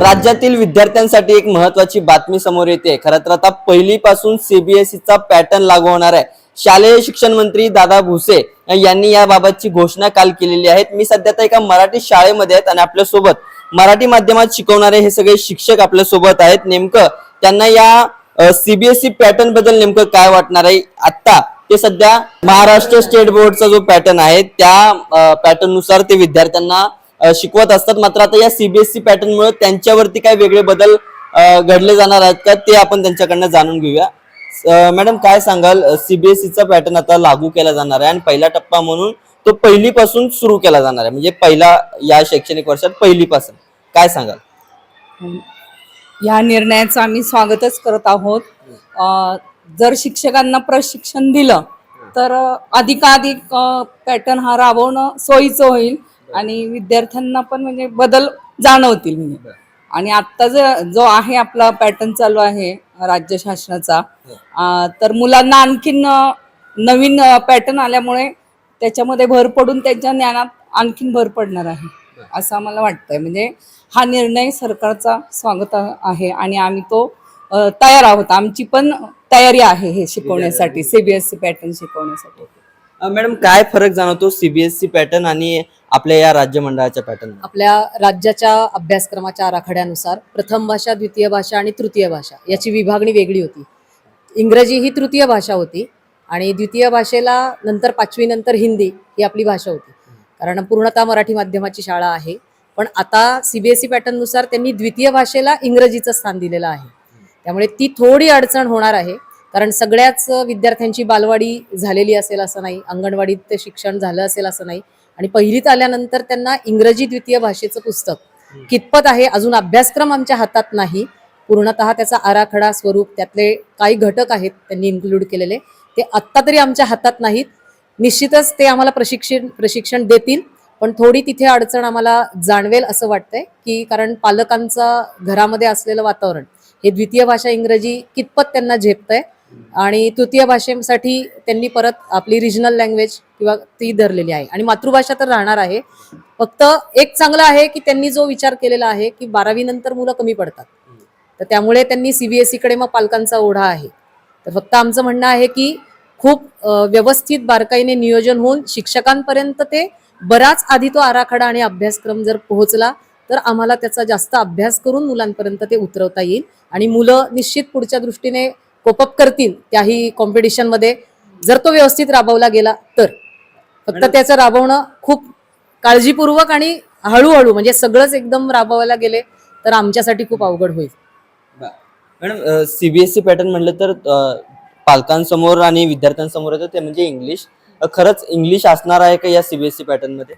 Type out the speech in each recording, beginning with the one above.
राज्यातील विद्यार्थ्यांसाठी एक महत्वाची बातमी समोर येते. खरं तर आता पहिलीपासून सीबीएसईचा पॅटर्न लागू होणार आहे. शालेय शिक्षण मंत्री दादा भुसे यांनी याबाबतची घोषणा काल केलेली आहे. मी सध्या तर एका मराठी शाळेमध्ये आहेत आणि आपल्यासोबत मराठी माध्यमात शिकवणारे हे सगळे शिक्षक आपल्यासोबत आहेत. नेमकं त्यांना या सीबीएसई पॅटर्नबद्दल नेमकं काय वाटणार आहे? आत्ता ते सध्या महाराष्ट्र स्टेट बोर्डचा जो पॅटर्न आहे त्या पॅटर्ननुसार ते विद्यार्थ्यांना शिकवत असतात. मात्र आता या सीबीएसई पॅटर्नमुळे त्यांच्यावरती काय वेगळे बदल घडले जाणार आहेत का ते आपण त्यांच्याकडनं जाणून घेऊया. मॅडम काय सांगाल? सीबीएसईचा पॅटर्न आता लागू केला जाणार आहे आणि पहिला टप्पा म्हणून तो पहिलीपासून सुरू केला जाणार आहे. म्हणजे पहिला या शैक्षणिक वर्षात पहिलीपासून. काय सांगाल? या निर्णयाचं आम्ही स्वागतच करत आहोत. जर शिक्षकांना प्रशिक्षण दिलं तर अधिकाधिक पॅटर्न हा राबवणं सोयीचं होईल. आणि विद्यार्थ्यांना पण म्हणजे बदल जाणवतील म्हणजे आणि आत्ता जो जो आहे आपला पॅटर्न चालू आहे राज्य शासनाचा अ, तर मुलांना आणखीन नवीन पॅटर्न आल्यामुळे त्याच्यामध्ये भर पडून त्यांच्या ज्ञानात आणखीन भर पडणार आहे असं आम्हाला वाटतंय. म्हणजे हा निर्णय सरकारचा स्वागत आहे आणि आम्ही तो तयार आहोत. आमची पण तयारी आहे हे शिकवण्यासाठी सीबीएसई पॅटर्न शिकवण्यासाठी. अ, मॅडम काय फरक जाणवतो सीबीएसई पॅटर्न आणि आपल्या या राज्य मंडळाच्या पॅटर्न आपल्या राज्याच्या अभ्यासक्रमाच्या आराखड्यानुसार प्रथम भाषा द्वितीय भाषा आणि तृतीय भाषा याची विभागणी वेगळी होती. इंग्रजी ही तृतीय भाषा होती आणि द्वितीय भाषेला नंतर पाचवी नंतर हिंदी ही आपली भाषा होती. कारण पूर्णतः मराठी माध्यमाची शाळा आहे. पण आता सीबीएसई पॅटर्ननुसार त्यांनी द्वितीय भाषेला इंग्रजीचं स्थान दिलेलं आहे. त्यामुळे ती थोडी अडचण होणार आहे. कारण सगळ्याच विद्यार्थ्यांची बालवाडी झालेली असेल असं नाही अंगणवाडीत ते शिक्षण झालं असेल असं नाही आणि पहिलीत आल्यानंतर त्यांना इंग्रजी द्वितीय भाषेचं पुस्तक. कितपत आहे अजून अभ्यासक्रम आमच्या हातात नाही. पूर्णतः त्याचा आराखडा स्वरूप त्यातले काही घटक आहेत त्यांनी इन्क्लूड केलेले ते आत्ता तरी आमच्या हातात नाहीत. निश्चितच ते आम्हाला प्रशिक्षण प्रशिक्षण देतील पण थोडी तिथे अडचण आम्हाला जाणवेल असं वाटतंय की कारण पालकांचा घरामध्ये असलेलं वातावरण हे द्वितीय भाषा इंग्रजी कितपत त्यांना झेपतंय आणि तृतीय भाषेसाठी त्यांनी परत आपली रिजनल लँग्वेज किंवा ती धरलेली आहे. आणि मातृभाषा तर राहणार आहे. फक्त एक चांगलं आहे की त्यांनी जो विचार केलेला आहे की बारावी नंतर मुलं कमी पडतात. तर त्यामुळे त्यांनी सीबीएसई कडे मग पालकांचा ओढा आहे. तर फक्त आमचं म्हणणं आहे की खूप व्यवस्थित बारकाईने नियोजन होऊन शिक्षकांपर्यंत ते बराच आधी तो आराखडा आणि अभ्यासक्रम जर पोहोचला तर आम्हाला त्याचा जास्त अभ्यास करून मुलांपर्यंत ते उतरवता येईल. आणि मुलं निश्चित पुढच्या दृष्टीने कोपअप करतील त्याही कॉम्पिटिशनमध्ये जर तो व्यवस्थित राबवला गेला तर. फक्त त्याचं राबवणं खूप काळजीपूर्वक आणि हळूहळू म्हणजे सगळंच एकदम राबवायला गेले तर आमच्यासाठी खूप अवघड होईल. मॅडम सीबीएसई पॅटर्न म्हटलं तर पालकांसमोर आणि विद्यार्थ्यांसमोर येतं ते म्हणजे इंग्लिश खरंच इंग्लिश असणार आहे का या सीबीएसई पॅटर्नमध्ये?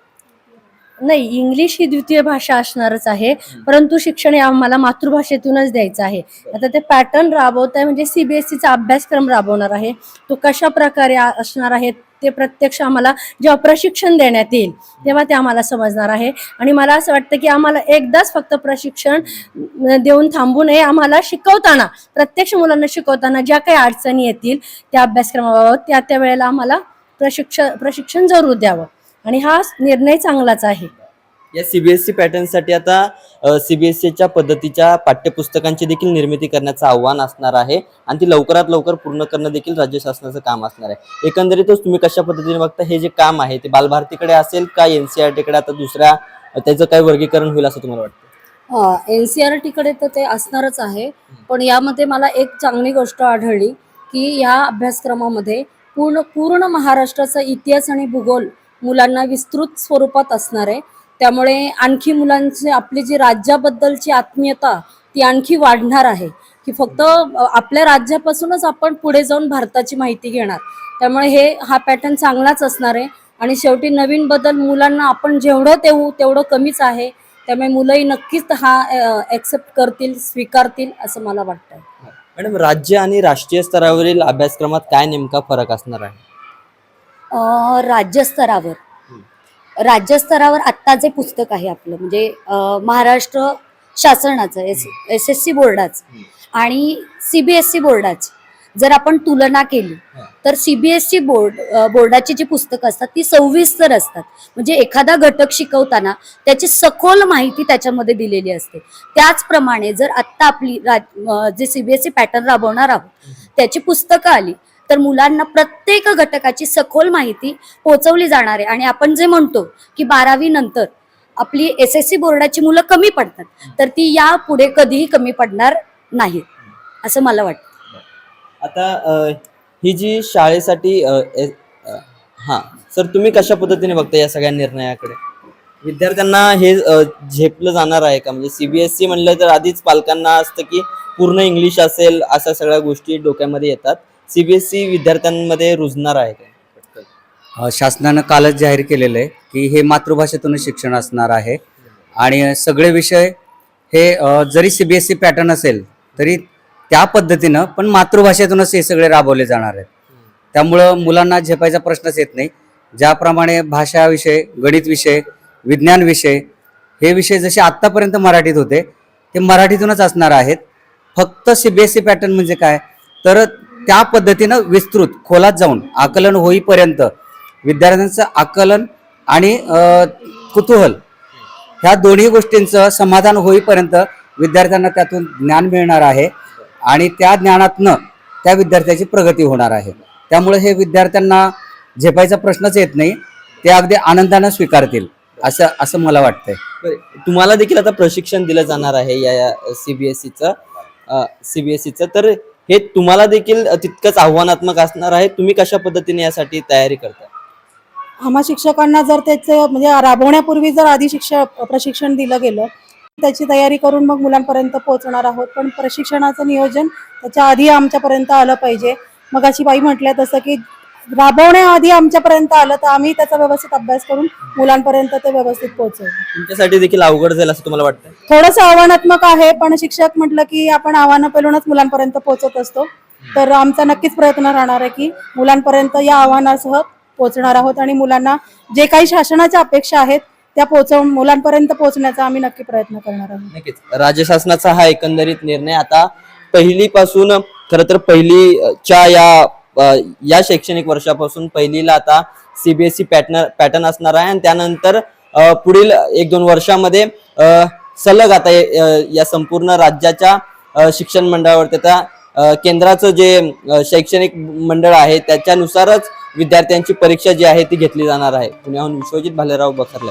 नाही इंग्लिश ही द्वितीय भाषा असणारच आहे परंतु शिक्षण हे आम्हाला मातृभाषेतूनच द्यायचं आहे. आता ते पॅटर्न राबवत आहे म्हणजे सीबीएसईचा अभ्यासक्रम राबवणार आहे. तो कशा प्रकारे असणार आहे ते प्रत्यक्ष आम्हाला जेव्हा प्रशिक्षण देण्यात येईल तेव्हा ते आम्हाला समजणार आहे. आणि मला असं वाटतं की आम्हाला एकदाच फक्त प्रशिक्षण देऊन थांबू नये. आम्हाला शिकवताना प्रत्यक्ष मुलांना शिकवताना ज्या काही अडचणी येतील त्या अभ्यासक्रमाबाबत त्या त्या वेळेला आम्हाला प्रशिक्षण प्रशिक्षण जरूर द्यावं. आणि हा निर्णय चांगलाच आहे. या सीबीएसई पॅटर्नसाठी आता सीबीएसईच्या पद्धतीच्या पाठ्यपुस्तकांची देखील निर्मिती करण्याचं आव्हान असणार आहे आणि ती लवकरात लवकर पूर्ण करणं देखील राज्य शासनाचं काम असणार आहे. एकंदरीतच तुम्ही कशा पद्धतीने बघता हे जे काम आहे ते बालभारतीकडे असेल का एनसीआरटी कडे? आता दुसऱ्या त्याचं काय वर्गीकरण होईल असं तुम्हाला वाटतं? एन सी आर टीकडे तर ते असणारच आहे. पण यामध्ये मला एक चांगली गोष्ट आढळली की या अभ्यासक्रमामध्ये पूर्ण पूर्ण महाराष्ट्राचा इतिहास आणि भूगोल मुलांना विस्तृत स्वरूपात असणार आहे. त्यामुळे आणखी मुलांची आपली जी राज्याबद्दलची आत्मीयता ती आणखी वाढणार आहे. की फक्त आपल्या राज्यापासूनच आपण पुढे जाऊन भारताची माहिती घेणार. त्यामुळे हे हा पॅटर्न चांगलाच असणार आहे. आणि शेवटी नवीन बदल मुलांना आपण जेवढं देऊ तेवढं कमीच आहे. त्यामुळे मुलंही नक्कीच हा ॲक्सेप्ट करतील स्वीकारतील असं मला वाटतं मॅडम राज्य आणि राष्ट्रीय स्तरावरील अभ्यासक्रमात काय नेमका फरक असणार आहे? राज्यस्तरावर. राज्यस्तरावर आत्ता जे पुस्तक आहे आपलं म्हणजे महाराष्ट्र शासनाचं एस एस एस सी बोर्डाचं आणि सी बी एस सी बोर्डाचं. जर आपण तुलना केली तर सीबीएसई बोर्ड बोर्डाची जी पुस्तकं असतात ती सविस्तर असतात. म्हणजे एखादा घटक शिकवताना त्याची सखोल माहिती त्याच्यामध्ये दिलेली असते. त्याचप्रमाणे जर आत्ता आपली जे सीबीएसई पॅटर्न राबवणार आहोत त्याची पुस्तकं आली तर मुलांना प्रत्येक घटकाची सखोल माहिती पोहोचवली जाणार आहे. आणि आपण जे म्हणतो की बारावी नंतर आपली एस एस सी बोर्डाची मुलं कमी पडतात तर ती या पुढे कधीही कमी पडणार नाही असं मला वाटतं. आता ही जी शाळेसाठी हा सर तुम्ही कशा पद्धतीने बघता या सगळ्या निर्णयाकडे? विद्यार्थ्यांना हे झेपलं जाणार आहे का? म्हणजे सीबीएसई म्हणलं तर आधीच पालकांना असतं की पूर्ण इंग्लिश असेल अशा सगळ्या गोष्टी डोक्यामध्ये येतात. सीबीएसई विद्यार्थ्यांमध्ये रुजणार आहे का अ, शासनानं कालच जाहीर केलेलं आहे की हे मातृभाषेतूनच शिक्षण असणार आहे. आणि सगळे विषय हे अ, जरी C B S C pattern असेल तरी त्या पद्धतीनं पण मातृभाषेतूनच हे सगळे राबवले जाणार आहेत. त्यामुळं मुलांना झेपायचा प्रश्नच येत नाही. ज्याप्रमाणे भाषा विषय गणित विषय विज्ञान विषय हे विषय जसे आत्तापर्यंत मराठीत होते ते मराठीतूनच असणार आहेत. फक्त C B S C pattern म्हणजे काय? तर त्या पद्धतीनं विस्तृत खोलात जाऊन आकलन होईपर्यंत विद्यार्थ्यांचं आकलन आणि कुतूहल ह्या दोन्ही गोष्टींचं समाधान होईपर्यंत विद्यार्थ्यांना त्यातून ज्ञान मिळणार आहे आणि त्या ज्ञानातनं त्या विद्यार्थ्याची प्रगती होणार आहे. त्यामुळे हे विद्यार्थ्यांना झेपायचा प्रश्नच येत नाही ते अगदी आनंदानं स्वीकारतील असं असं मला वाटतंय. तुम्हाला देखील आता प्रशिक्षण दिलं जाणार आहे या सीबीएसईचं सीबीएसईचं तर हे तुम्हाला देखील तितकंच आव्हानात्मक असणार आहे. तुम्ही कशा पद्धतीने यासाठी तयारी करता आम्हा शिक्षकांना जर त्याचं म्हणजे राबवण्यापूर्वी जर आधी शिक्षक प्रशिक्षण दिलं गेलं त्याची तयारी करून मग मुलांपर्यंत पोहोचणार आहोत. पण प्रशिक्षणाचं नियोजन त्याच्या आधी आमच्यापर्यंत आलं पाहिजे. मग अशी बाई म्हटल्या तसं की राबवण्याआधी आमच्यापर्यंत आलं तर आम्ही त्याचा व्यवस्थित अभ्यास करून मुलांपर्यंत ते व्यवस्थित पोहोचवू. तुमच्यासाठी देखील अवघड जाईल असं तुम्हाला वाटतं थोडंसं आव्हानात्मक आहे पण शिक्षक म्हटलं की आपण आव्हानं पेलूनच मुलांपर्यंत पोहोचत असतो. तर आमचा नक्कीच प्रयत्न राहणार आहे की मुलांपर्यंत या आव्हानासह पोहोचणार आहोत आणि मुलांना जे काही शासनाच्या अपेक्षा आहेत त्या पोहोचवून मुलांपर्यंत पोहोचण्याचा आम्ही नक्की प्रयत्न करणार आहोत. नक्कीच. राज्य शासनाचा हा एकंदरीत निर्णय आता पहिलीपासून खरं तर पहिलीच्या या या शैक्षणिक वर्षापासून पहिलीला आता सीबीएसई पॅटर्न पॅटर्न असणार आहे. आणि त्यानंतर पुढील एक दोन वर्षामध्ये सलग आता या संपूर्ण राज्याच्या शिक्षण मंडळावरती आता केंद्राचं जे शैक्षणिक मंडळ आहे त्याच्यानुसारच विद्यार्थ्यांची परीक्षा जी आहे ती घेतली जाणार आहे. पुण्याहून विश्वजित भालेराव बखरला